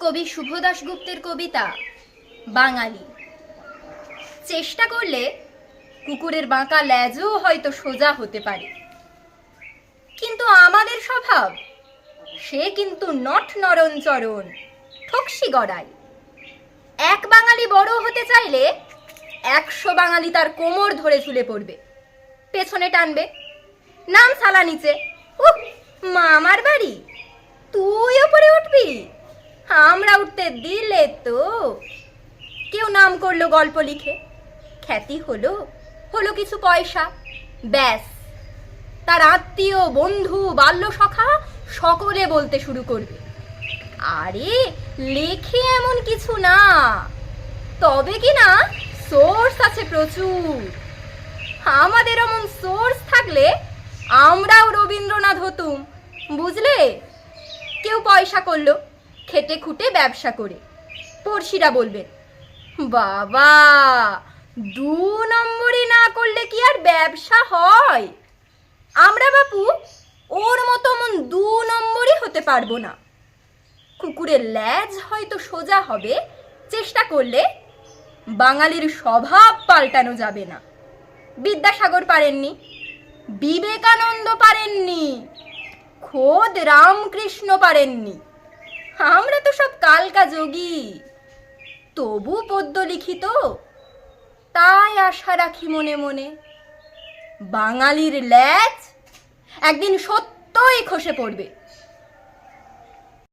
কবি শুভ দাশগুপ্তের কবিতা, বাঙালি। চেষ্টা করলে কুকুরের বাঁকা ল্যাজও হয়তো সোজা হতে পারে। কিন্তু আমাদের স্বভাব, সে কিন্তু নট নরঞ্চরণ, ঠকসি গড়াই। এক বাঙালি বড় হতে চাইলে একশো বাঙালি তার কোমর ধরে ঝুলে পড়বে, পেছনে টানবে, নাম সালা নিচে, উহ, মামার বাড়ি, তুই ওপরে উঠবি? আমরা উঠতে দিলে তো কেউ নাম করল গল্প লিখে। খ্যাতি হলো হলো কিছু পয়সা। ব্যাস। তার আত্মীয়, বন্ধু বাল্য সখা সকলে বলতে শুরু করবে। আরে, লেখে এমন কিছু না। তবে কি না সোর্স আছে প্রচুর। আমাদের এমন সোর্স থাকলে আমরাও রবীন্দ্রনাথ হতুম, বুঝলে? কেউ পয়সা করল। খেটে খুঁটে ব্যবসা করে। পড়শিরা বলবে বাবা, দু নম্বরই না করলে কি আর ব্যবসা হয়? আমরা বাপু, ওর মতো মন দু নম্বরই হতে পারব না। কুকুরের ল্যাজ হয়তো সোজা হবে, চেষ্টা করলে বাঙালির স্বভাব পাল্টানো যাবে না। বিদ্যাসাগর পারেননি, বিবেকানন্দ পারেননি, খোদ রামকৃষ্ণ পারেননি। আমরা তো সব কালকা যোগী। তবু পদ্য লিখিত, তাই আশা রাখি মনে মনে। বাঙালির ল্যাচ একদিন সত্যই খসে পড়বে।